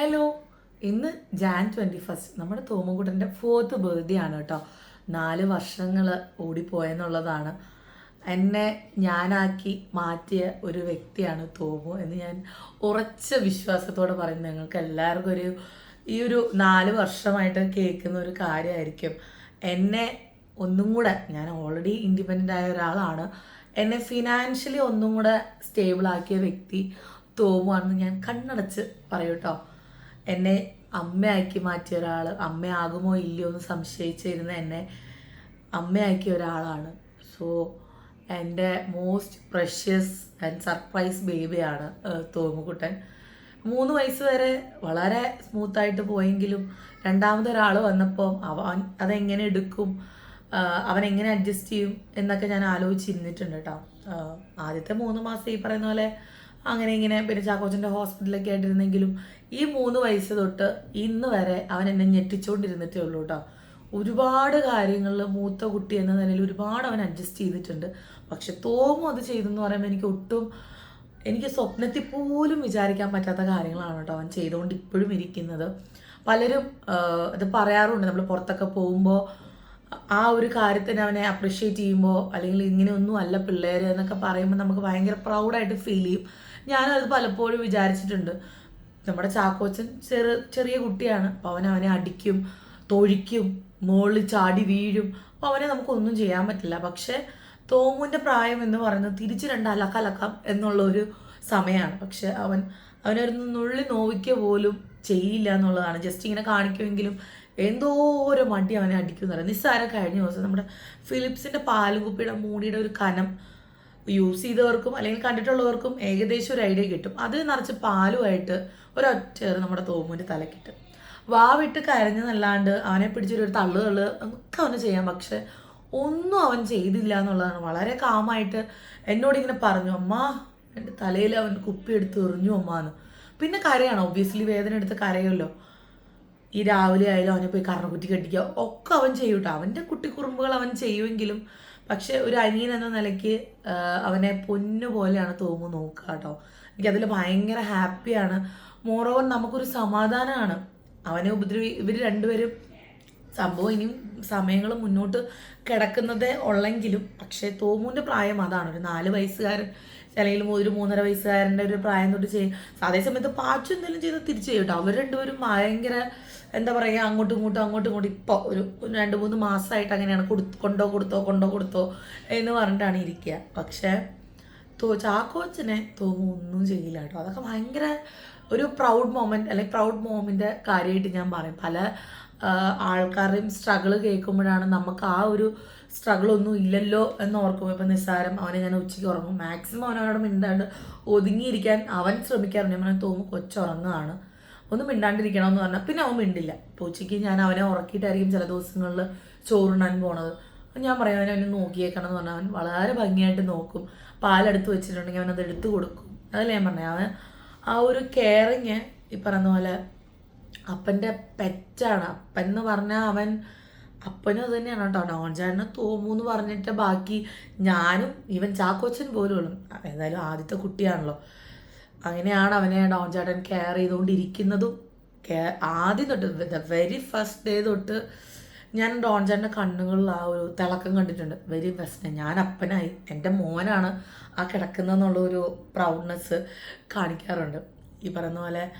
Hello ഇന്ന് Jan twenty first നമ്മുടെ തോമൻകുട്ടന്റെ fourth birthday ആണ് കേട്ടോ. നാല് വർഷങ്ങൾ ഓടിപ്പോയെന്നുള്ളതാണ്. എന്നെ ഞാനാക്കി മാറ്റിയ ഒരു വ്യക്തിയാണ് തോമു എന്ന് ഞാൻ ഉറച്ച വിശ്വാസത്തോടെ പറയുന്നത് നിങ്ങൾക്ക് എല്ലാവർക്കും ഒരു ഈ ഒരു നാല് വർഷമായിട്ട് കേൾക്കുന്ന ഒരു കാര്യമായിരിക്കും. എന്നെ ഒന്നും കൂടെ ഞാൻ ഓൾറെഡി ഇൻഡിപെൻഡന്റ് ആയ ഒരാളാണ്. എന്നെ ഫിനാൻഷ്യലി ഒന്നും കൂടെ സ്റ്റേബിളാക്കിയ വ്യക്തി തോമുവാണെന്ന് ഞാൻ കണ്ണടച്ച് പറയൂ കേട്ടോ. എന്നെ അമ്മയാക്കി മാറ്റിയ ഒരാൾ അമ്മയാകുമോ ഇല്ലയോ എന്ന് സംശയിച്ചിരുന്ന എന്നെ അമ്മയാക്കിയ ഒരാളാണ്. സോ എന്റെ മോസ്റ്റ് പ്രഷ്യസ് ആൻഡ് സർപ്രൈസ് ബേബിയാണ് തോമുകുട്ടൻ. മൂന്ന് വയസ്സ് വരെ വളരെ സ്മൂത്തായിട്ട് പോയെങ്കിലും രണ്ടാമതൊരാൾ വന്നപ്പോൾ അവൻ അതെങ്ങനെ എടുക്കും അവൻ എങ്ങനെ അഡ്ജസ്റ്റ് ചെയ്യും എന്നൊക്കെ ഞാൻ ആലോചിച്ചിരുന്നിട്ടുണ്ട് കേട്ടോ ആദ്യത്തെ മൂന്ന് മാസം ഈ പറയുന്ന പോലെ അങ്ങനെ ഇങ്ങനെ പിന്നെ ചാക്കോച്ചന്റെ ഹോസ്പിറ്റലൊക്കെ ആയിട്ടിരുന്നെങ്കിലും ഈ മൂന്ന് വയസ്സ് തൊട്ട് ഇന്ന് വരെ അവൻ എന്നെ ഞെട്ടിച്ചുകൊണ്ടിരുന്നിട്ടേ ഉള്ളൂ കേട്ടോ. ഒരുപാട് കാര്യങ്ങളിൽ മൂത്ത കുട്ടി എന്ന നിലയിൽ ഒരുപാട് അവൻ അഡ്ജസ്റ്റ് ചെയ്തിട്ടുണ്ട്. പക്ഷെ തോമും അത് ചെയ്തെന്ന് പറയുമ്പോൾ എനിക്ക് ഒട്ടും എനിക്ക് സ്വപ്നത്തിൽ പോലും വിചാരിക്കാൻ പറ്റാത്ത കാര്യങ്ങളാണ് കേട്ടോ അവൻ ചെയ്തുകൊണ്ട് ഇപ്പോഴും ഇരിക്കുന്നത്. പലരും അത് പറയാറുണ്ട് നമ്മൾ പുറത്തൊക്കെ പോകുമ്പോൾ ആ ഒരു കാര്യത്തിന് അവനെ അപ്രിഷ്യേറ്റ് ചെയ്യുമ്പോൾ അല്ലെങ്കിൽ ഇങ്ങനെയൊന്നും അല്ല പിള്ളേർ എന്നൊക്കെ പറയുമ്പോൾ നമുക്ക് ഭയങ്കര പ്രൗഡായിട്ട് ഫീൽ ചെയ്യും. ഞാനത് പലപ്പോഴും വിചാരിച്ചിട്ടുണ്ട്. നമ്മുടെ ചാക്കോച്ചൻ ചെറു ചെറിയ കുട്ടിയാണ്. അപ്പോൾ അവൻ അവനെ അടിക്കും തൊഴിക്കും മുകളിൽ ചാടി വീഴും. അപ്പോൾ അവനെ നമുക്കൊന്നും ചെയ്യാൻ പറ്റില്ല. പക്ഷേ തോമുവിന്റെ പ്രായം എന്ന് പറയുന്നത് തിരിച്ച് രണ്ട് അലക്കലക്കാം എന്നുള്ള ഒരു സമയമാണ് പക്ഷെ അവൻ അവനൊരു നുള്ളി നോവിക്കുക പോലും ചെയ്യില്ല എന്നുള്ളതാണ്. ജസ്റ്റ് ഇങ്ങനെ കാണിക്കുമെങ്കിലും ഓരോ മടി അവനെ അടിക്കും പറയാം. നിസ്സാരം കഴിഞ്ഞ ദിവസം നമ്മുടെ ഫിലിപ്സിന്റെ പാലുകുപ്പിയുടെ മൂടിയുടെ ഒരു കനം യൂസ് ചെയ്തവർക്കും അല്ലെങ്കിൽ കണ്ടിട്ടുള്ളവർക്കും ഏകദേശം ഒരു ഐഡിയ കിട്ടും. അത് നിറച്ച് പാലുമായിട്ട് ഒരൊറ്റേറ് നമ്മുടെ തോമുവിന്റെ തലക്കിട്ട്. വാവിട്ട് കരഞ്ഞെന്നല്ലാണ്ട് അവനെ പിടിച്ചൊരു ഒരു തള്ളു തള്ളു ഒക്കെ അവന് ചെയ്യാം. പക്ഷെ ഒന്നും അവൻ ചെയ്തില്ല എന്നുള്ളതാണ്. വളരെ കാമായിട്ട് എന്നോട് ഇങ്ങനെ പറഞ്ഞു അമ്മ എന്റെ തലയിൽ അവൻ കുപ്പി എടുത്ത് എറിഞ്ഞു അമ്മ എന്ന് പിന്നെ കരയാണ് ഒബ്വിയസ്ലി വേദന എടുത്ത് കരയുമല്ലോ. ഈ രാവിലെ ആയാലും അവനെ പോയി കറണക്കുറ്റി കെട്ടിക്കുക ഒക്കെ അവൻ ചെയ്യൂട്ടോ. അവന്റെ കുട്ടിക്കുറുമ്പുകൾ അവൻ ചെയ്യുമെങ്കിലും പക്ഷെ ഒരു അനിയൻ എന്ന നിലയ്ക്ക് അവനെ പൊന്നു പോലെയാണ് തോമു നോക്കുക കേട്ടോ. എനിക്കതിൽ ഭയങ്കര ഹാപ്പിയാണ്. മോറോവർ നമുക്കൊരു സമാധാനമാണ്. അവനെ ഉപദ്രവി ഇവർ രണ്ടുപേരും സംഭവം ഇനിയും സമയങ്ങൾ മുന്നോട്ട് കിടക്കുന്നതേ ഉള്ളെങ്കിലും പക്ഷേ തോമുവിന്റെ പ്രായം അതാണ്. ഒരു നാല് വയസ്സുകാരൻ അല്ലെങ്കിൽ ഒരു മൂന്നര വയസ്സുകാരന്റെ ഒരു പ്രായം തൊട്ട് ചെയ്യും അതേസമയത്ത് പാച്ചു എന്തെങ്കിലും ചെയ്ത് തിരിച്ചു ചെയ്യും കേട്ടോ അവർ രണ്ടുപേരും ഭയങ്കര എന്താ പറയുക അങ്ങോട്ടും ഇങ്ങോട്ടും അങ്ങോട്ടും ഇങ്ങോട്ടും ഇപ്പോൾ ഒരു രണ്ട് മൂന്ന് മാസമായിട്ട് അങ്ങനെയാണ്. കൊടു കൊണ്ടോ കൊടുത്തോ കൊണ്ടോ കൊടുത്തോ എന്ന് പറഞ്ഞിട്ടാണ് ഇരിക്കുക. പക്ഷേ തോ ചാക്കോച്ചനെ തോമു ഒന്നും ചെയ്യില്ല കേട്ടോ. അതൊക്കെ ഭയങ്കര ഒരു പ്രൗഡ് മൊമെന്റ് അല്ലെങ്കിൽ പ്രൗഡ് മോമിന്റെ കാര്യമായിട്ട് ഞാൻ പറയും. പല ആൾക്കാരുടെയും സ്ട്രഗിൾ കേൾക്കുമ്പോഴാണ് നമുക്ക് ആ ഒരു സ്ട്രഗിൾ ഒന്നും ഇല്ലല്ലോ എന്ന് ഓർക്കുമ്പോൾ ഇപ്പം നിസ്സാരം അവനെ ഞാൻ ഉച്ചയ്ക്ക് ഉറങ്ങും. മാക്സിമം അവനോട് മിണ്ടാണ്ട് ഒതുങ്ങിയിരിക്കാൻ അവൻ ശ്രമിക്കാറുണ്ട്. ഞാൻ തോന്നും കൊച്ചുറങ്ങുകയാണ് ഒന്ന് മിണ്ടാണ്ടിരിക്കണമെന്ന് പറഞ്ഞാൽ പിന്നെ അവൻ മിണ്ടില്ല. ഇപ്പോൾ ഉച്ചയ്ക്ക് ഞാൻ അവനെ ഉറക്കിയിട്ടായിരിക്കും ചില ദിവസങ്ങളിൽ ചോറുണ്ണാൻ പോണത്. ഞാൻ പറയാം അവനെ അവനെ നോക്കിയേക്കണം എന്ന് പറഞ്ഞാൽ അവൻ വളരെ ഭംഗിയായിട്ട് നോക്കും. പാലെടുത്ത് വെച്ചിട്ടുണ്ടെങ്കിൽ അവനത് എടുത്തു കൊടുക്കും. അതല്ലേ ഞാൻ പറഞ്ഞത് അവൻ ആ ഒരു കെയറിങ് ഈ പറഞ്ഞ പോലെ അപ്പന്റെ പെറ്റാണ്. അപ്പൻ എന്ന് പറഞ്ഞാൽ അവൻ അപ്പനും അത് തന്നെയാണ് കേട്ടോ. ഡോൺചാടിനെ തോമു എന്ന് പറഞ്ഞിട്ട് ബാക്കി ഞാനും ഇവൻ ചാക്കോച്ചൻ പോലും ഉള്ളു എന്തായാലും ആദ്യത്തെ കുട്ടിയാണല്ലോ. അങ്ങനെയാണ് അവനെ ഡോൺചാടൻ കെയർ ചെയ്തുകൊണ്ടിരിക്കുന്നതും കെയർ ആദ്യം തൊട്ട് ദ വെരി ഫസ്റ്റ് ഡേ തൊട്ട് ഞാൻ ഡോൺചാടിന്റെ കണ്ണുകളിൽ ആ ഒരു തിളക്കം കണ്ടിട്ടുണ്ട്. വെരി ബെസ്റ്റ് ഞാൻ അപ്പനായി. എന്റെ മോനാണ് ആ കിടക്കുന്നതെന്നുള്ള ഒരു പ്രൗഡ്നെസ് കാണിക്കാറുണ്ട്. ഈ പറയുന്ന പോലെ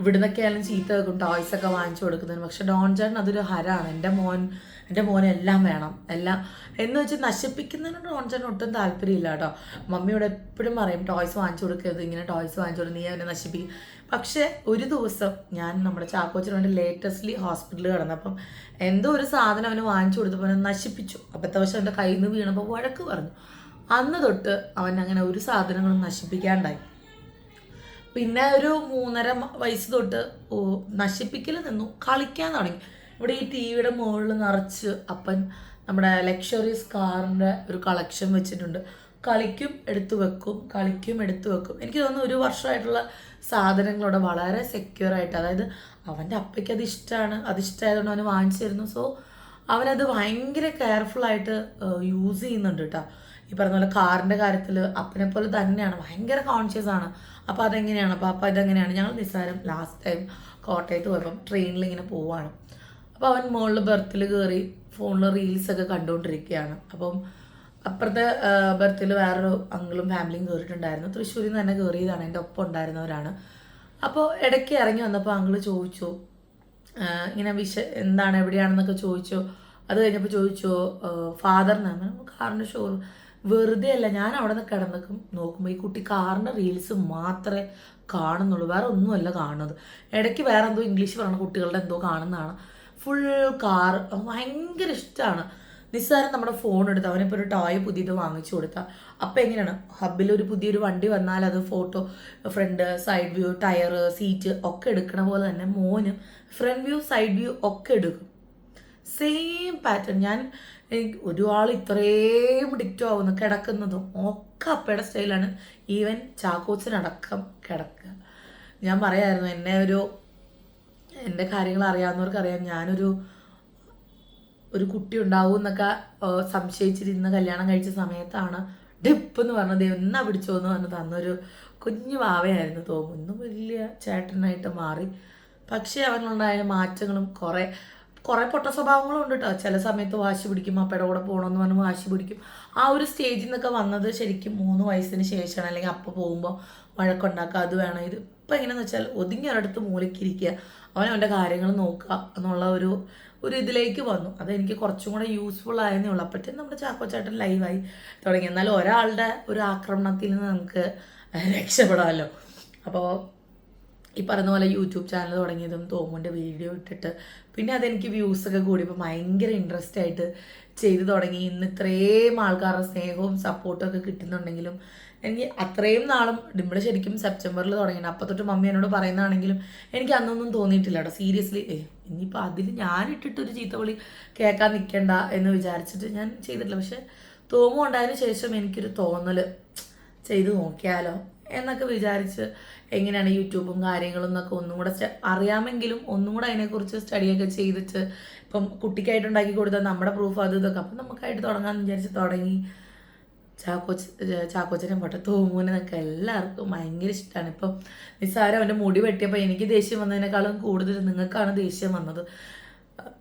ഇവിടുന്നൊക്കെ ആയാലും ചീത്ത വെക്കും ടോയ്സ് ഒക്കെ വാങ്ങിച്ചു കൊടുക്കുന്നതിന്. പക്ഷെ ഡോൺ ചേട്ടൻ അതൊരു ഹരാണ്. എന്റെ മോൻ എന്റെ മോൻ എല്ലാം വേണം. എല്ലാം. എന്ന് വെച്ച് നശിപ്പിക്കുന്നതിന് ഡോൺ ചേട്ടൻ ഒട്ടും താല്പര്യമില്ല കേട്ടോ. മമ്മിയോട് എപ്പോഴും പറയും ടോയ്സ് വാങ്ങിച്ചു കൊടുക്കരുത് ഇങ്ങനെ ടോയ്സ് വാങ്ങിച്ചു കൊടുത്ത് നീ അവനെ നശിപ്പിക്കും. പക്ഷേ ഒരു ദിവസം ഞാൻ നമ്മുടെ ചാക്കോച്ചിന് വേണ്ടി ലേറ്റസ്റ്റ്ലി ഹോസ്പിറ്റലിൽ കിടന്നപ്പം എന്തോ ഒരു സാധനം അവന് വാങ്ങിച്ചു കൊടുത്തപ്പോൾ നശിപ്പിച്ചു. അപ്പോഴത്തെ വശം എന്റെ കയ്യിൽ നിന്ന് വീണപ്പോൾ വഴക്ക് പറഞ്ഞു. അന്ന് തൊട്ട് അവൻ അങ്ങനെ ഒരു സാധനങ്ങളും നശിപ്പിക്കാണ്ടായി. പിന്നെ ഒരു മൂന്നര വയസ്സ് തൊട്ട് ഓ നശിപ്പിക്കൽ നിന്നു കളിക്കാൻ തുടങ്ങി. ഇവിടെ ഈ ടി വിയുടെ മുകളിൽ നിറച്ച് അപ്പൻ നമ്മുടെ ലക്ഷറീസ് കാറിന്റെ ഒരു കളക്ഷൻ വെച്ചിട്ടുണ്ട്. കളിക്കും എടുത്തു വെക്കും കളിക്കും എടുത്തു വെക്കും. എനിക്ക് തോന്നുന്നു ഒരു വർഷമായിട്ടുള്ള സാധനങ്ങളോട് വളരെ സെക്യൂർ ആയിട്ട് അതായത് അവന്റെ അപ്പയ്ക്ക് അത് ഇഷ്ടമാണ്. അത് ഇഷ്ടമായതുകൊണ്ട് അവന് വാങ്ങിച്ചു തരുന്നു. സോ അവനത് ഭയങ്കര കെയർഫുൾ ആയിട്ട് യൂസ് ചെയ്യുന്നുണ്ട് കേട്ടോ ഈ പറഞ്ഞ പോലെ കാറിന്റെ കാര്യത്തിൽ അപ്പനെ പോലെ തന്നെയാണ്. ഭയങ്കര കോൺഷ്യസ് ആണ്. അപ്പോൾ അതെങ്ങനെയാണ്? അപ്പോൾ അപ്പം ഇതെങ്ങനെയാണ്? ഞങ്ങൾ നിസ്സാരം ലാസ്റ്റ് ടൈം കോട്ടയത്ത് പോയപ്പം ട്രെയിനിൽ ഇങ്ങനെ പോവാണ്. അപ്പോൾ അവൻ മുകളിൽ ബർത്തിൽ കയറി ഫോണിൽ റീൽസൊക്കെ കണ്ടുകൊണ്ടിരിക്കുകയാണ്. അപ്പം അപ്പുറത്തെ ബർത്തിൽ വേറൊരു അങ്കിളും ഫാമിലിയും കയറിയിട്ടുണ്ടായിരുന്നു തൃശ്ശൂരിൽ നിന്ന് തന്നെ കയറിയതാണ് എന്റെ ഒപ്പം ഉണ്ടായിരുന്നവരാണ്. അപ്പോൾ ഇടയ്ക്ക് ഇറങ്ങി വന്നപ്പോൾ അങ്കിൾ ചോദിച്ചു ഇങ്ങനെ വിഷ എന്താണ്? എവിടെയാണെന്നൊക്കെ ചോദിച്ചു. അത് കഴിഞ്ഞപ്പോൾ ചോദിച്ചു ഫാദറിനാണ് കാറിന്റെ ഷോ വെറുതെ അല്ല ഞാൻ അവിടെ നിന്ന് കിടന്ന് നോക്കുമ്പോൾ ഈ കുട്ടി കാറിന്റെ റീൽസ് മാത്രമേ കാണുന്നുള്ളൂ. വേറെ ഒന്നുമല്ല കാണുന്നത്. ഇടയ്ക്ക് വേറെ എന്തോ ഇംഗ്ലീഷ് പറയുന്ന കുട്ടികളുടെ എന്തോ കാണുന്നതാണ്. ഫുൾ കാർ ഭയങ്കര ഇഷ്ടമാണ് നിസ്സാരം നമ്മുടെ ഫോൺ എടുത്ത് അവനിപ്പോൾ ഒരു ടോയ് പുതിയത് വാങ്ങിച്ചു കൊടുത്താൽ അപ്പോൾ എങ്ങനെയാണ്? ഹബ്ബിൽ ഒരു പുതിയൊരു വണ്ടി വന്നാൽ അത് photo front side view tyre seat ഒക്കെ എടുക്കണ പോലെ തന്നെ മോന് ഫ്രണ്ട് വ്യൂ സൈഡ് വ്യൂ ഒക്കെ എടുക്കും. സെയിം പാറ്റേൺ ഞാൻ ഒരാൾ ഇത്രയും ഡിക്റ്റോ ആവുന്നു കിടക്കുന്നതും ഒക്കെ അപ്പയുടെ സ്റ്റൈലാണ് ഈവൻ ചാക്കോച്ചനടക്കം കിടക്കുക. ഞാൻ പറയായിരുന്നു എന്നെ ഒരു എന്റെ കാര്യങ്ങൾ അറിയാവുന്നവർക്കറിയാം. ഞാനൊരു ഒരു കുട്ടി ഉണ്ടാവും എന്നൊക്കെ സംശയിച്ചിരുന്ന് കല്യാണം കഴിച്ച സമയത്താണ് ഡിപ്പ് എന്ന് പറഞ്ഞത്. എന്നാ പിടിച്ചോ എന്ന് പറഞ്ഞ് തന്നൊരു കുഞ്ഞു വാവയായിരുന്നു തോന്നും ഇന്നും വലിയ ചേട്ടനായിട്ട് മാറി. പക്ഷേ അവനുണ്ടായ മാറ്റങ്ങളും കുറേ കുറേ പൊട്ട സ്വഭാവങ്ങളും ഉണ്ട് കേട്ടോ ചില സമയത്ത് വാശി പിടിക്കും അപ്പയുടെ കൂടെ പോകണമെന്ന് പറഞ്ഞ് വാശി പിടിക്കും. ആ ഒരു സ്റ്റേജിൽ നിന്നൊക്കെ വന്നത് ശരിക്കും മൂന്ന് വയസ്സിന് ശേഷമാണ് അല്ലെങ്കിൽ അപ്പ പോകുമ്പോൾ വഴക്കുണ്ടാക്കുക അത് വേണം. ഇത് ഇപ്പം എങ്ങനെയാണെന്ന് വെച്ചാൽ ഒതുങ്ങി ഒരിടത്ത് മൂലക്കിരിക്കുക അവൻ അവന്റെ കാര്യങ്ങൾ നോക്കുക എന്നുള്ള ഒരു ഒരു ഇതിലേക്ക് വന്നു. അതെനിക്ക് കുറച്ചും കൂടെ യൂസ്ഫുൾ ആയെന്നേ ഉള്ളൂ. അപ്പോഴത്തേക്കും നമ്മുടെ ചാക്കോച്ചേട്ടൻ ലൈവായി തുടങ്ങി. എന്നാലും ഒരാളുടെ ഒരു ആക്രമണത്തിൽ നിന്ന് നമുക്ക് രക്ഷപ്പെടാമല്ലോ. അപ്പോൾ ഈ പറയുന്ന പോലെ യൂട്യൂബ് ചാനൽ തുടങ്ങിയതും തോമുന്റെ വീഡിയോ ഇട്ടിട്ട് പിന്നെ അതെനിക്ക് വ്യൂസൊക്കെ കൂടിയപ്പോൾ ഭയങ്കര ഇൻട്രസ്റ്റ് ആയിട്ട് ചെയ്തു തുടങ്ങി. ഇന്ന് ഇത്രയും ആൾക്കാരുടെ സ്നേഹവും സപ്പോർട്ടും ഒക്കെ കിട്ടുന്നുണ്ടെങ്കിലും എനിക്ക് അത്രയും നാളും ഡിമ്പിൾ ശരിക്കും സെപ്റ്റംബറിൽ തുടങ്ങിയത്. അപ്പം തൊട്ട് മമ്മി എന്നോട് പറയുന്നതാണെങ്കിലും എനിക്ക് അന്നൊന്നും തോന്നിയിട്ടില്ല കേട്ടോ. സീരിയസ്ലി ഏ ഇനിയിപ്പോൾ അതിൽ ഞാനിട്ടിട്ടൊരു ചീത്ത ചീത്തവിളി കേൾക്കാൻ നിൽക്കണ്ട എന്ന് വിചാരിച്ചിട്ട് ഞാൻ ചെയ്തിട്ടില്ല. പക്ഷെ തോമു ഉണ്ടായതിനു ശേഷം എനിക്കൊരു തോന്നൽ ചെയ്തു നോക്കിയാലോ എന്നൊക്കെ വിചാരിച്ച് എങ്ങനെയാണ് യൂട്യൂബും കാര്യങ്ങളും എന്നൊക്കെ ഒന്നും കൂടെ അറിയാമെങ്കിലും ഒന്നും കൂടെ അതിനെക്കുറിച്ച് സ്റ്റഡിയൊക്കെ ചെയ്തിട്ട് ഇപ്പം കുട്ടിക്കായിട്ട് ഉണ്ടാക്കി കൊടുത്താൽ നമ്മുടെ പ്രൂഫ് അത് ഇതൊക്കെ. അപ്പം നമുക്കായിട്ട് തുടങ്ങാമെന്ന് വിചാരിച്ച് തുടങ്ങി. ചാക്കോച്ച് ചാക്കോച്ചനെ പോട്ടെ തോമൂനൊക്കെ എല്ലാവർക്കും ഭയങ്കര ഇഷ്ടമാണ് ഇപ്പം നിസ്സാരം അവന്റെ മുടി വെട്ടിയപ്പോൾ എനിക്ക് ദേഷ്യം വന്നതിനേക്കാളും കൂടുതൽ നിങ്ങൾക്കാണ് ദേഷ്യം വന്നത്.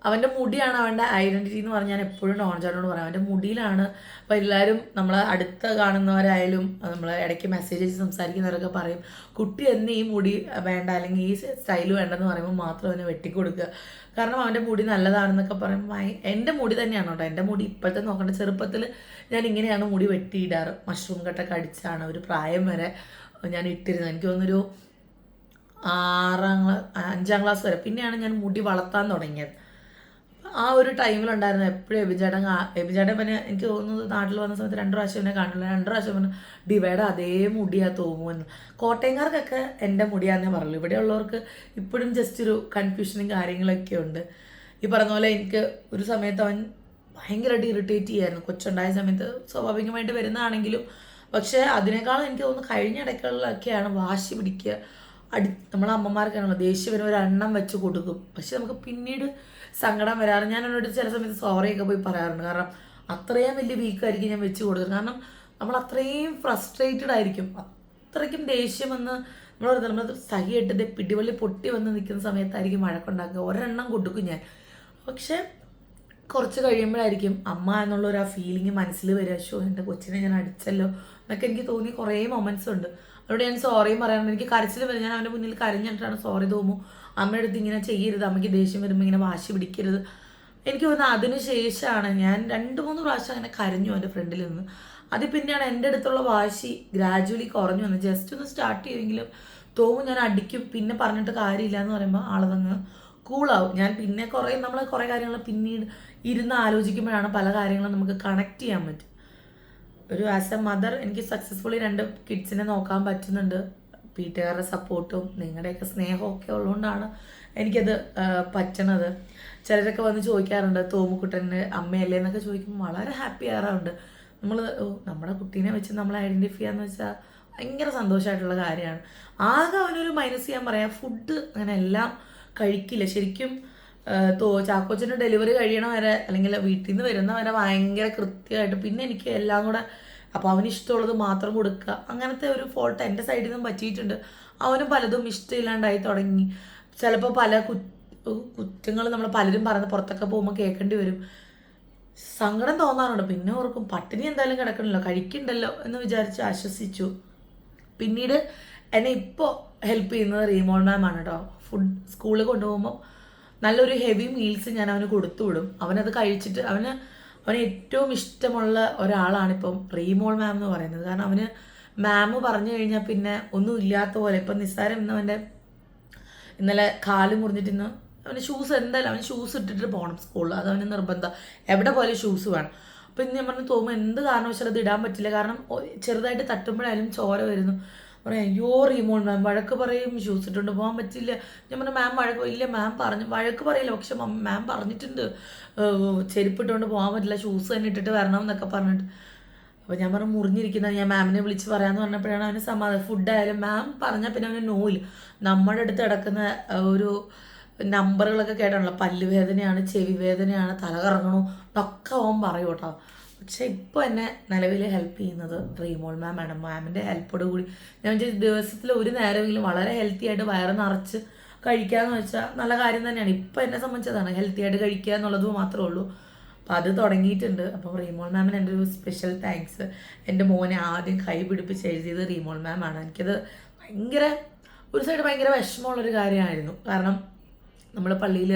അവന്റെ മുടിയാണ് അവന്റെ ഐഡന്റിറ്റി എന്ന് പറഞ്ഞാൽ ഞാൻ എപ്പോഴും ഡോൺചാനോട് പറയാം. അവന്റെ മുടിയിലാണ് അപ്പോൾ എല്ലാവരും നമ്മൾ അടുത്ത കാണുന്നവരായാലും നമ്മൾ ഇടയ്ക്ക് മെസ്സേജ് അയച്ച് സംസാരിക്കുന്നവരൊക്കെ പറയും കുട്ടി എന്ന് ഈ മുടി വേണ്ട? അല്ലെങ്കിൽ ഈ സ്റ്റൈൽ വേണ്ടെന്ന് പറയുമ്പോൾ മാത്രം അവന് വെട്ടിക്കൊടുക്കുക. കാരണം അവന്റെ മുടി നല്ലതാണെന്നൊക്കെ പറയുമ്പോൾ എന്റെ മുടി തന്നെയാണ് കേട്ടോ. എന്റെ മുടി ഇപ്പോഴത്തെ നോക്കേണ്ട ചെറുപ്പത്തിൽ ഞാൻ ഇങ്ങനെയാണ് മുടി വെട്ടിയിടാറ്. മഷ്റൂം കട്ടൊക്കെ അടിച്ചാണ് ഒരു പ്രായം വരെ ഞാൻ ഇട്ടിരുന്നത്. എനിക്ക് തോന്നുന്നൊരു ആറാം ക്ലാസ് അഞ്ചാം ക്ലാസ് വരെ. പിന്നെയാണ് ഞാൻ മുടി വളർത്താൻ തുടങ്ങിയത്. ആ ഒരു ടൈമിലുണ്ടായിരുന്നു എപ്പോഴും എബിചേട്ടൻ എബിചേട്ടൻ പിന്നെ എനിക്ക് തോന്നുന്നത് നാട്ടിൽ വന്ന സമയത്ത് രണ്ട് പ്രാവശ്യം എന്നെ കാണില്ല രണ്ട് പ്രാവശ്യം പിന്നെ ഡിവൈഡ് അതേ മുടിയാ തോന്നുമെന്ന് കോട്ടയംകാർക്കൊക്കെ എന്റെ മുടിയാന്നേ പറയുള്ളൂ ഇവിടെ ഉള്ളവർക്ക് ഇപ്പോഴും ജസ്റ്റ് ഒരു കൺഫ്യൂഷനും കാര്യങ്ങളൊക്കെ ഉണ്ട്. ഈ പറഞ്ഞ പോലെ എനിക്ക് ഒരു സമയത്ത് അവൻ ഭയങ്കരമായിട്ട് ഇറിറ്റേറ്റ് ചെയ്യായിരുന്നു. കൊച്ചുണ്ടായ സമയത്ത് സ്വാഭാവികമായിട്ട് വരുന്നതാണെങ്കിലും. പക്ഷേ അതിനേക്കാളും എനിക്ക് തോന്നുന്നു കഴിഞ്ഞ ഇടയ്ക്കുകളിലൊക്കെയാണ് വാശി പിടിക്കുക. അടി നമ്മളെ അമ്മമാർക്കാണല്ലോ ദേഷ്യം വരുമ്പോൾ ഒരെണ്ണം വെച്ച് കൊടുക്കും. പക്ഷെ നമുക്ക് പിന്നീട് സങ്കടം വരാറ്. ഞാൻ എന്നോട് ചില സമയത്ത് സോറിയൊക്കെ പോയി പറയാറുണ്ട്. കാരണം അത്രയും വലിയ വീക്കായിരിക്കും ഞാൻ വെച്ച് കൊടുക്കുന്നത്. കാരണം നമ്മൾ അത്രയും ഫ്രസ്ട്രേറ്റഡ് ആയിരിക്കും. അത്രയ്ക്കും ദേഷ്യം വന്ന് നമ്മൾ നമ്മൾ സഹിയായിട്ട് ദേ പിടിവള്ളി പൊട്ടി വന്ന് നിൽക്കുന്ന സമയത്തായിരിക്കും വഴക്കുണ്ടാക്കുക. ഒരെണ്ണം കൊടുക്കും ഞാൻ. പക്ഷേ കുറച്ച് കഴിയുമ്പോഴായിരിക്കും അമ്മ എന്നുള്ള ഒരു ആ ഫീലിംഗ് മനസ്സിൽ വരിക. ഷോ എന്റെ കൊച്ചിനെ ഞാൻ അടിച്ചല്ലോ എന്നൊക്കെ എനിക്ക് തോന്നി കുറേ മൊമെന്റ്സ് ഉണ്ട്. അവരോട് ഞാൻ സോറിയും പറയാറുണ്ട്. എനിക്ക് കരച്ചിൽ വരും. ഞാൻ അവന്റെ മുന്നിൽ കരഞ്ഞിട്ടാണ് സോറി തോമു അമ്മയുടെ അടുത്ത് ഇങ്ങനെ ചെയ്യരുത്. അമ്മയ്ക്ക് ദേഷ്യം വരുമ്പോൾ ഇങ്ങനെ വാശി പിടിക്കരുത്. എനിക്ക് തോന്നുന്നു അതിന് ശേഷമാണ് ഞാൻ രണ്ട് മൂന്ന് പ്രാവശ്യം അങ്ങനെ കരഞ്ഞു എന്റെ ഫ്രണ്ടിൽ നിന്ന്. അത് പിന്നെയാണ് എന്റെ അടുത്തുള്ള വാശി ഗ്രാജുവലി കുറഞ്ഞു വന്നത്. ജസ്റ്റ് ഒന്ന് സ്റ്റാർട്ട് ചെയ്യുമെങ്കിലും തോമു ഞാൻ അടിക്കും. പിന്നെ പറഞ്ഞിട്ട് കാര്യമില്ല എന്ന് പറയുമ്പോൾ ആളതങ്ങ് കൂളാവും ഞാൻ പിന്നെ കുറേ നമ്മൾ കുറേ കാര്യങ്ങൾ പിന്നീട് ഇരുന്ന് ആലോചിക്കുമ്പോഴാണ് പല കാര്യങ്ങളും നമുക്ക് കണക്ട് ചെയ്യാൻ പറ്റും. ഒരു ആസ് എ മദർ എനിക്ക് സക്സസ്ഫുള്ളി രണ്ട് കിഡ്സിനെ നോക്കാൻ പറ്റുന്നുണ്ട്. വീട്ടുകാരുടെ സപ്പോർട്ടും നിങ്ങളുടെയൊക്കെ സ്നേഹവും ഒക്കെ ഉള്ളതുകൊണ്ടാണ് എനിക്കത് പറ്റണത്. ചിലരൊക്കെ വന്ന് ചോദിക്കാറുണ്ട് തോമുക്കുട്ടന്റെ അമ്മയല്ലേ? എന്നൊക്കെ ചോദിക്കുമ്പോൾ വളരെ ഹാപ്പി ആകാറുണ്ട്. നമ്മൾ നമ്മുടെ കുട്ടീനെ വെച്ച് നമ്മൾ ഐഡന്റിഫൈ ചെയ്യാന്ന് വെച്ചാൽ ഭയങ്കര സന്തോഷമായിട്ടുള്ള കാര്യമാണ്. ആകെ അവനൊരു മൈനസ് ചെയ്യാൻ പറയാം ഫുഡ് അങ്ങനെ എല്ലാം കഴിക്കില്ല. ശരിക്കും ചാക്കോച്ചന്റെ ഡെലിവറി കഴിയണ വരെ അല്ലെങ്കിൽ വീട്ടിൽ നിന്ന് വരുന്ന വരെ ഭയങ്കര കൃത്യമായിട്ട് പിന്നെ എനിക്ക് എല്ലാം കൂടെ അപ്പോൾ അവന് ഇഷ്ടമുള്ളത് മാത്രം കൊടുക്കുക. അങ്ങനത്തെ ഒരു ഫോൾട്ട് എന്റെ സൈഡിൽ നിന്നും പറ്റിയിട്ടുണ്ട്. അവനും പലതും ഇഷ്ടമില്ലാണ്ടായി തുടങ്ങി. ചിലപ്പോൾ പല കുറ്റങ്ങൾ നമ്മൾ പലരും പറയുന്ന പുറത്തൊക്കെ പോകുമ്പോൾ കേൾക്കേണ്ടി വരും. സങ്കടം തോന്നാറുണ്ട്. പിന്നെ ഓർക്കും പട്ടിണി എന്തായാലും കിടക്കണല്ലോ കഴിക്കണ്ടല്ലോ എന്ന് വിചാരിച്ച് ആശ്വസിച്ചു. പിന്നീട് എന്നെ ഇപ്പോൾ ഹെൽപ്പ് ചെയ്യുന്നത് റീമോൾ മാം ആണ് കേട്ടോ ഫുഡ് സ്കൂളിൽ കൊണ്ടുപോകുമ്പോൾ നല്ലൊരു ഹെവി മീൽസ് ഞാൻ അവന് കൊടുത്തുവിടും അവനത് കഴിച്ചിട്ട് അവന് അവന് ഏറ്റവും ഇഷ്ടമുള്ള ഒരാളാണ് ഒരാളാണിപ്പം റീമോൾ മാം എന്ന് പറയുന്നത്. കാരണം അവന് മാം പറഞ്ഞു കഴിഞ്ഞാൽ പിന്നെ ഒന്നും ഇല്ലാത്ത പോലെ. ഇപ്പം നിസ്സാരം ഇന്ന് അവന്റെ ഇന്നലെ കാൽ മുറിഞ്ഞിട്ട് ഇന്ന് അവന് ഷൂസ് എന്തായാലും അവന് ഷൂസ് ഇട്ടിട്ട് പോകണം സ്കൂളിൽ അത് അവന് നിർബന്ധം. എവിടെ പോയാലും ഷൂസ് വേണം. അപ്പം ഇന്ന് ഞാൻ പറഞ്ഞു തോന്നുമ്പോൾ എന്ത് കാരണവശാലും അത് ഇടാൻ പറ്റില്ല. കാരണം ചെറുതായിട്ട് തട്ടുമ്പോഴായാലും ചോര വരുന്നു. പറയാം അയ്യോ റീമോൾ മാം വഴക്ക് പറയും ഷൂസ് ഇട്ടുകൊണ്ട് പോകാൻ പറ്റില്ല. ഞാൻ പറഞ്ഞു മാം വഴക്ക് ഇല്ല മാം പറഞ്ഞു വഴക്ക് പറയില്ല പക്ഷെ മാം പറഞ്ഞിട്ടുണ്ട് ചെരുപ്പിട്ടുകൊണ്ട് പോകാൻ പറ്റില്ല ഷൂസ് തന്നെ ഇട്ടിട്ട് വരണം എന്നൊക്കെ പറഞ്ഞിട്ട്. അപ്പോൾ ഞാൻ പറഞ്ഞു മുറിഞ്ഞിരിക്കുന്ന ഞാൻ മാമിനെ വിളിച്ച് പറയാമെന്ന് പറഞ്ഞപ്പോഴാണ് അവന് സമാധാനം. ഫുഡായാലും മാം പറഞ്ഞാൽ പിന്നെ അവന് നോയില്ല നമ്മുടെ അടുത്ത് കിടക്കുന്ന ഒരു നമ്പറുകളൊക്കെ കേട്ടാണല്ലോ പല്ലുവേദനയാണ് ചെവി വേദനയാണ് തല കറങ്ങണു എന്നൊക്കെ അവൻ പറയും കേട്ടോ. പക്ഷെ ഇപ്പോൾ എന്നെ നിലവിൽ ഹെൽപ്പ് ചെയ്യുന്നത് റീമോൾ മാം ആണ്. മാമിന്റെ ഹെൽപ്പോട് കൂടി ഞാൻ ദിവസത്തിൽ ഒരു നേരമെങ്കിലും വളരെ ഹെൽത്തി ആയിട്ട് വയറ് നിറച്ച് കഴിക്കാന്ന് വെച്ചാൽ നല്ല കാര്യം തന്നെയാണ്. ഇപ്പം എന്നെ സംബന്ധിച്ചതാണ് ഹെൽത്തി ആയിട്ട് കഴിക്കുക എന്നുള്ളത് മാത്രമേ ഉള്ളൂ. അപ്പം അത് തുടങ്ങിയിട്ടുണ്ട്. അപ്പം റീമോൾ മാമിന് എന്റെ ഒരു സ്പെഷ്യൽ താങ്ക്സ് എന്റെ മോനെ ആദ്യം കൈ പിടിപ്പിച്ച് എഴുതിയത് റീമോൾ മാമാണ് എനിക്കത് ഭയങ്കര ഒരു സൈഡ് ഭയങ്കര വിഷമമുള്ളൊരു കാര്യമായിരുന്നു. കാരണം നമ്മൾ പള്ളിയിൽ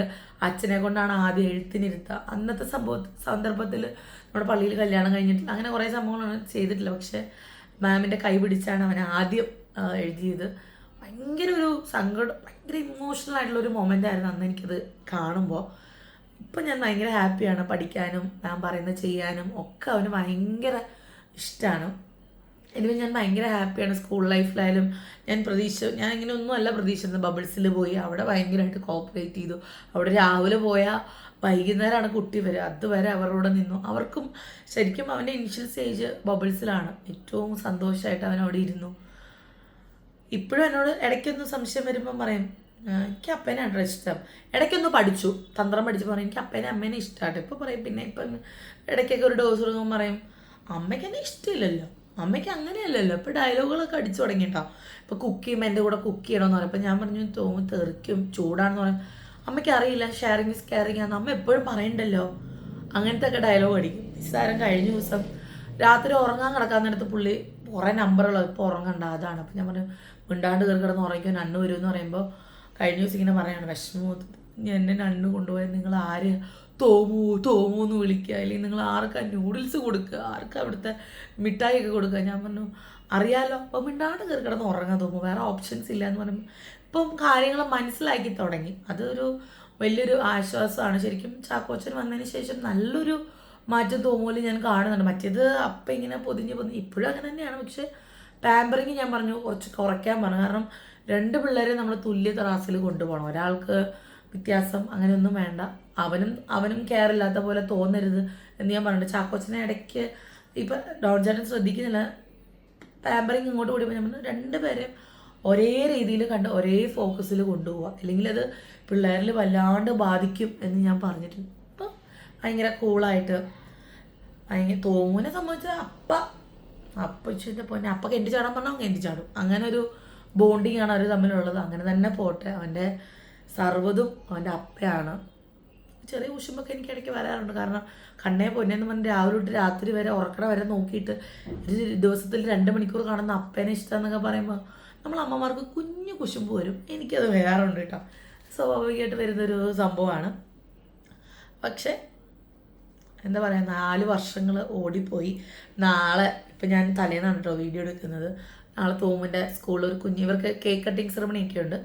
അച്ഛനെ കൊണ്ടാണ് ആദ്യം എഴുത്തിനിരുത്തുക അന്നത്തെ സംഭവ സന്ദർഭത്തിൽ നമ്മുടെ പള്ളിയിൽ കല്യാണം കഴിഞ്ഞിട്ടില്ല. അങ്ങനെ കുറേ സംഭവങ്ങളാണ് ചെയ്തിട്ടില്ല. പക്ഷേ മാമിന്റെ കൈ പിടിച്ചാണ് അവൻ ആദ്യം എഴുതിയത്. ഭയങ്കര ഒരു സങ്കടം ഭയങ്കര ഇമോഷണൽ ആയിട്ടുള്ള ഒരു മൊമെന്റ് ആയിരുന്നു അന്ന് എനിക്കത് കാണുമ്പോൾ ഇപ്പം ഞാൻ ഭയങ്കര ഹാപ്പിയാണ് പഠിക്കാനും ഞാൻ പറയുന്നത് ചെയ്യാനും ഒക്കെ അവന് ഭയങ്കര ഇഷ്ടമാണ് എനിവേ ഞാൻ ഭയങ്കര ഹാപ്പിയാണ് സ്കൂൾ ലൈഫിലായാലും ഞാൻ പ്രതീക്ഷ ഞാൻ ഇങ്ങനെ ഒന്നും അല്ല പ്രതീക്ഷിച്ചത് ബബിൾസിൽ പോയി. അവിടെ ഭയങ്കരമായിട്ട് കോപ്പറേറ്റ് ചെയ്തു. അവിടെ രാവിലെ പോയാൽ വൈകുന്നേരമാണ് കുട്ടി വരിക. അതുവരെ അവരോട് നിന്നു. അവർക്കും ശരിക്കും അവന്റെ ഇനിഷ്യൽ സ്റ്റേജ് ബബിൾസിലാണ് ഏറ്റവും സന്തോഷമായിട്ട് അവൻ അവിടെ ഇരുന്നു. ഇപ്പോഴും എന്നോട് ഇടയ്ക്കൊന്ന് സംശയം വരുമ്പം പറയും എനിക്ക് എനിക്ക് അപ്പേനാണ് ഇഷ്ടം. ഇടയ്ക്കൊന്ന് പഠിച്ചു. തന്ത്രം പഠിച്ചു പറയും എനിക്ക് അപ്പേനെ അമ്മേനെ ഇഷ്ടമാട്ടോ ഇപ്പോൾ പറയും പിന്നെ ഇപ്പം ഇടയ്ക്കൊക്കെ ഒരു ഡോസ് കൊടുക്കുമ്പോൾ പറയും അമ്മയ്ക്ക് എന്നെ ഇഷ്ടമില്ലല്ലോ. അമ്മയ്ക്ക് അങ്ങനെയല്ലല്ലോ. ഇപ്പോൾ ഡയലോഗുകളൊക്കെ അടിച്ചു തുടങ്ങിയിട്ടോ ഇപ്പോൾ കുക്ക് ചെയ്യുമ്പോൾ എന്റെ കൂടെ കുക്ക് ചെയ്യണമെന്ന് പറയും. അപ്പോൾ ഞാൻ പറഞ്ഞു തോന്നും തെറിക്കും ചൂടാണെന്ന് പറയും. അമ്മയ്ക്ക് അറിയില്ല ഷെയറിങ് ഇസ് കെയറിങ് ആണെന്ന്. അമ്മ എപ്പോഴും പറയണ്ടല്ലോ. അങ്ങനത്തെ ഒക്കെ ഡയലോഗ് അടിക്കും. നിസ്സാരം കഴിഞ്ഞ ദിവസം രാത്രി ഉറങ്ങാൻ കിടക്കാൻ നേരത്ത് പുള്ളി കുറേ നമ്പറുകൾ ഇപ്പോൾ ഉറങ്ങണ്ട അതാണ്. അപ്പം ഞാൻ പറഞ്ഞു മിണ്ടാണ്ട് കയറി കിടന്ന് ഉറങ്ങിക്കാൻ നണ്ണു വരും എന്ന് പറയുമ്പോൾ കഴിഞ്ഞ ദിവസം ഇങ്ങനെ പറയാണ് വിഷമം എന്നെ നണ്ണു കൊണ്ടുപോയാൽ നിങ്ങൾ ആര് തോമു തോമു എന്ന് വിളിക്കുക. അല്ലെങ്കിൽ നിങ്ങൾ ആർക്കാ നൂഡിൽസ് കൊടുക്കുക? ആർക്കാ അവിടുത്തെ മിഠായി ഒക്കെ കൊടുക്കുക? ഞാൻ പറഞ്ഞു അറിയാലോ അപ്പം മിണ്ടാണ്ട് കയറി കിടന്ന് ഉറങ്ങാൻ തോമു വേറെ ഓപ്ഷൻസ് ഇല്ല എന്ന് പറയുമ്പോൾ ഇപ്പം കാര്യങ്ങൾ മനസ്സിലാക്കി തുടങ്ങി. അതൊരു വലിയൊരു ആശ്വാസമാണ്. ശരിക്കും ചാക്കോച്ചൻ വന്നതിന് ശേഷം നല്ലൊരു മാറ്റം തോന്നൂൽ ഞാൻ കാണുന്നുണ്ട്. മറ്റേത് അപ്പം ഇങ്ങനെ പൊതിഞ്ഞ് പൊതിഞ്ഞ് ഇപ്പോഴും അങ്ങനെ തന്നെയാണ്. പക്ഷേ പാമ്പറിങ് ഞാൻ പറഞ്ഞു കുറച്ച് കുറയ്ക്കാൻ പറഞ്ഞു. കാരണം രണ്ട് പിള്ളേരെ നമ്മൾ തുല്യ ത്രാസിൽ കൊണ്ടുപോകണം. ഒരാൾക്ക് വ്യത്യാസം അങ്ങനെയൊന്നും വേണ്ട. അവനും അവനും കെയർ ഇല്ലാത്ത പോലെ തോന്നരുത് എന്ന് ഞാൻ പറഞ്ഞിട്ട് ചാക്കോച്ചനെ ഇടയ്ക്ക് ഇപ്പം ഡോൺ ചേട്ടൻ ശ്രദ്ധിക്കുന്നില്ല. പാമ്പറിങ് ഇങ്ങോട്ട് കൂടി ഞാൻ പറഞ്ഞു രണ്ടുപേരെയും ഒരേ രീതിയിൽ കണ്ട് ഒരേ ഫോക്കസിൽ കൊണ്ടുപോവുക അല്ലെങ്കിൽ അത് പിള്ളേരിൽ വല്ലാണ്ട് ബാധിക്കും എന്ന് ഞാൻ പറഞ്ഞിട്ട് അപ്പം ഭയങ്കര കൂളായിട്ട് ഭയങ്കര തോമൂനെ സംബന്ധിച്ച അപ്പ അപ്പ വെച്ചിട്ട് പൊന്നെ. അപ്പ എന്റെ ചാടാൻ പറഞ്ഞാൽ എന്റെ ചാടും അങ്ങനെ ഒരു ബോണ്ടിങ് ആണ് അവർ തമ്മിലുള്ളത്. അങ്ങനെ തന്നെ പോട്ടെ. അവന്റെ സർവതും അവന്റെ അപ്പയാണ്. ചെറിയ കുശുമ്പൊക്കെ എനിക്ക് ഇടയ്ക്ക് വരാറുണ്ട്. കാരണം കണ്ണേ പൊന്നേന്ന് പറഞ്ഞ് രാവിലെ തൊട്ട് രാത്രി വരെ ഉറക്കണ വരെ നോക്കിയിട്ട് ഒരു ദിവസത്തിൽ രണ്ട് മണിക്കൂർ കാണുന്ന അപ്പേനെ ഇഷ്ടമെന്നൊക്കെ പറയുമ്പോൾ നമ്മൾ അമ്മമാർക്ക് കുഞ്ഞു കുശുമ്പ് വരും. എനിക്കത് വേറുണ്ട് കേട്ടോ. സ്വാഭാവികമായിട്ട് വരുന്നൊരു സംഭവമാണ്. പക്ഷേ എന്താ പറയുക നാല് വർഷങ്ങൾ ഓടിപ്പോയി. നാളെ ഇപ്പം ഞാൻ തലേന്നാണ് കേട്ടോ വീഡിയോ എടുക്കുന്നത്. നാളെ തോമിന്റെ സ്കൂളിൽ ഒരു കുഞ്ഞ് ഇവർക്ക് കേക്ക് കട്ടിങ് സെറമണി ഒക്കെ ഉണ്ട്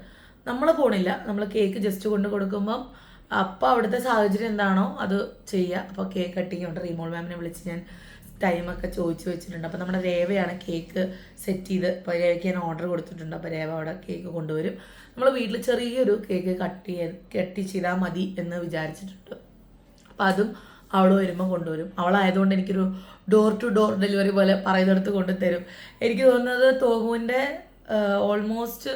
നമ്മൾ പോണില്ല. നമ്മൾ കേക്ക് ജസ്റ്റ് കൊണ്ട് കൊടുക്കുമ്പം അപ്പം അവിടുത്തെ സാഹചര്യം എന്താണോ അത് ചെയ്യുക അപ്പോൾ കേക്ക് കട്ടിങ് ഉണ്ട് റീമോൾ മാമിനെ വിളിച്ച് ഞാൻ ടൈമൊക്കെ ചോദിച്ചു വെച്ചിട്ടുണ്ട്. അപ്പോൾ നമ്മുടെ രേവയാണ് കേക്ക് സെറ്റ് ചെയ്ത് അപ്പൊ രേവയ്ക്ക് ഞാൻ ഓർഡർ കൊടുത്തിട്ടുണ്ട്. അപ്പോൾ രേവ അവിടെ കേക്ക് കൊണ്ടുവരും. നമ്മൾ വീട്ടിൽ ചെറിയൊരു കേക്ക് കട്ട് ചെയ്ത് കട്ടി ചെയ്താൽ മതി എന്ന് വിചാരിച്ചിട്ടുണ്ട്. അപ്പോൾ അതും അവൾ വരുമ്പോൾ കൊണ്ടുവരും. അവളായതുകൊണ്ട് എനിക്കൊരു ഡോർ ടു ഡോർ ഡെലിവറി പോലെ പറയുന്നിടത്ത് കൊണ്ടുതരും. എനിക്ക് തോന്നുന്നത് തോമുവിന്റെ ഓൾമോസ്റ്റ്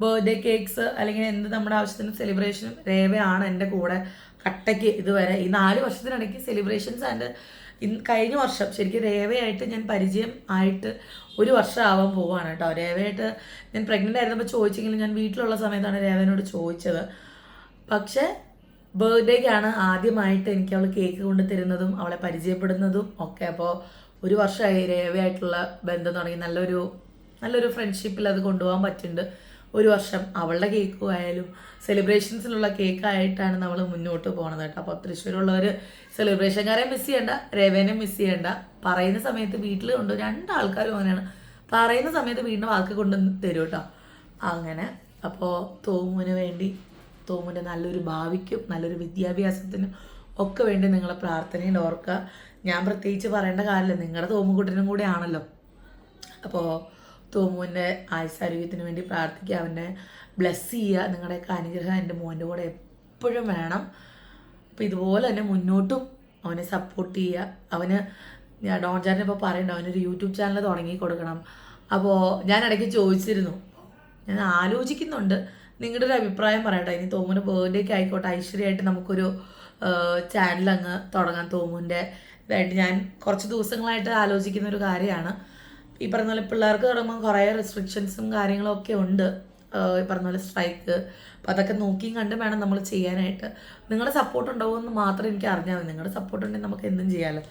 ബർത്ത്ഡേ കേക്ക്സ് അല്ലെങ്കിൽ എന്ത് നമ്മുടെ ആവശ്യത്തിന് സെലിബ്രേഷനും രേവയാണ് എന്റെ കൂടെ കട്ടയ്ക്ക് ഇതുവരെ. ഈ നാല് വർഷത്തിനിടയ്ക്ക് സെലിബ്രേഷൻസ് ആൻഡ് കഴിഞ്ഞ വർഷം ശരിക്കും രേവയായിട്ട് ഞാൻ പരിചയം ആയിട്ട് ഒരു വർഷം ആവാൻ പോവാണ് കേട്ടോ. രേവയായിട്ട് ഞാൻ പ്രഗ്നന്റ് ആയിരുന്നപ്പോൾ ചോദിച്ചെങ്കിലും ഞാൻ വീട്ടിലുള്ള സമയത്താണ് രേവനോട് ചോദിച്ചത്. പക്ഷേ ബർത്ത്ഡേക്കാണ് ആദ്യമായിട്ട് എനിക്ക് അവൾ കേക്ക് കൊണ്ട് തരുന്നതും അവളെ പരിചയപ്പെടുന്നതും ഒക്കെ. അപ്പോൾ ഒരു വർഷമായി രേവയായിട്ടുള്ള ബന്ധം തുടങ്ങി. നല്ലൊരു നല്ലൊരു ഫ്രണ്ട്ഷിപ്പിൽ അത് കൊണ്ടുപോകാൻ പറ്റുന്നുണ്ട് ഒരു വർഷം അവളുടെ കേക്കും ആയാലും സെലിബ്രേഷൻസിലുള്ള കേക്കായിട്ടാണ് നമ്മൾ മുന്നോട്ട് പോകുന്നത് കേട്ടോ. അപ്പോൾ തൃശ്ശൂരുള്ളവർ സെലിബ്രേഷൻകാരെ മിസ് ചെയ്യണ്ട രേവേനെ മിസ് ചെയ്യണ്ട. പറയുന്ന സമയത്ത് വീട്ടിൽ കൊണ്ട് രണ്ടാൾക്കാരും അങ്ങനെയാണ്. പറയുന്ന സമയത്ത് വീടിന്റെ വാക്ക് കൊണ്ട് തരും കേട്ടോ. അങ്ങനെ അപ്പോൾ തോമുവിന് വേണ്ടി തോമുവിന്റെ നല്ലൊരു ഭാവിക്കും നല്ലൊരു വിദ്യാഭ്യാസത്തിനും ഒക്കെ വേണ്ടി നിങ്ങളെ പ്രാർത്ഥനയിൽ ഓർക്കുക. ഞാൻ പ്രത്യേകിച്ച് പറയേണ്ട കാര്യമില്ല. നിങ്ങളുടെ തോമുകുട്ടനും കൂടെ ആണല്ലോ അപ്പോൾ തോമുവിന്റെ ആയുസാരോഗ്യത്തിന് വേണ്ടി പ്രാർത്ഥിക്കുക അവനെ ബ്ലെസ് ചെയ്യുക. നിങ്ങളുടെയൊക്കെ അനുഗ്രഹം എന്റെ മോന്റെ കൂടെ എപ്പോഴും വേണം. അപ്പോൾ ഇതുപോലെ തന്നെ മുന്നോട്ടും അവനെ സപ്പോർട്ട് ചെയ്യുക. അവന് ഞാൻ ഡോൺ ചാൻ ഇപ്പോൾ പറയണ്ട അവനൊരു യൂട്യൂബ് ചാനൽ തുടങ്ങി കൊടുക്കണം. അപ്പോൾ ഞാൻ ഇടയ്ക്ക് ചോദിച്ചിരുന്നു. ഞാൻ ആലോചിക്കുന്നുണ്ട്. നിങ്ങളുടെ ഒരു അഭിപ്രായം പറയട്ടെ. ഇനി തോമുന്റെ ബർത്ത്ഡേക്ക് ആയിക്കോട്ടെ. ഐശ്വര്യമായിട്ട് നമുക്കൊരു ചാനൽ അങ്ങ് തുടങ്ങാൻ തോമുന്റെ ഇതായിട്ട് ഞാൻ കുറച്ച് ദിവസങ്ങളായിട്ട് ആലോചിക്കുന്ന ഒരു കാര്യമാണ്. ഈ പറഞ്ഞ പോലെ പിള്ളേർക്ക് തുടങ്ങുമ്പോൾ കുറേ റെസ്ട്രിക്ഷൻസും കാര്യങ്ങളൊക്കെ ഉണ്ട്. ഈ പറഞ്ഞ പോലെ സ്ട്രൈക്ക് അപ്പോൾ അതൊക്കെ നോക്കിയും കണ്ടും വേണം നമ്മൾ ചെയ്യാനായിട്ട്. നിങ്ങളുടെ സപ്പോർട്ട് ഉണ്ടാവുമെന്ന് മാത്രം എനിക്ക് അറിഞ്ഞാൽ മതി. നിങ്ങളുടെ സപ്പോർട്ട് ഉണ്ടെങ്കിൽ നമുക്ക് എന്തും ചെയ്യാമല്ലോ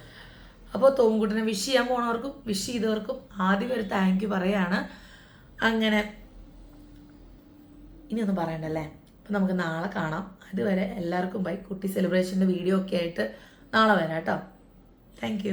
അപ്പോൾ തോമുകുട്ടനെ വിഷ് ചെയ്യാൻ പോണവർക്കും വിഷ് ചെയ്തവർക്കും ആദ്യം ഒരു താങ്ക് യു പറയാണ്. അങ്ങനെ ഇനിയൊന്നും പറയണ്ടല്ലേ? അപ്പം നമുക്ക് നാളെ കാണാം. അതുവരെ എല്ലാവർക്കും ബൈ കുട്ടി സെലിബ്രേഷന്റെ വീഡിയോ ഒക്കെ ആയിട്ട് നാളെ വരാം കേട്ടോ. താങ്ക്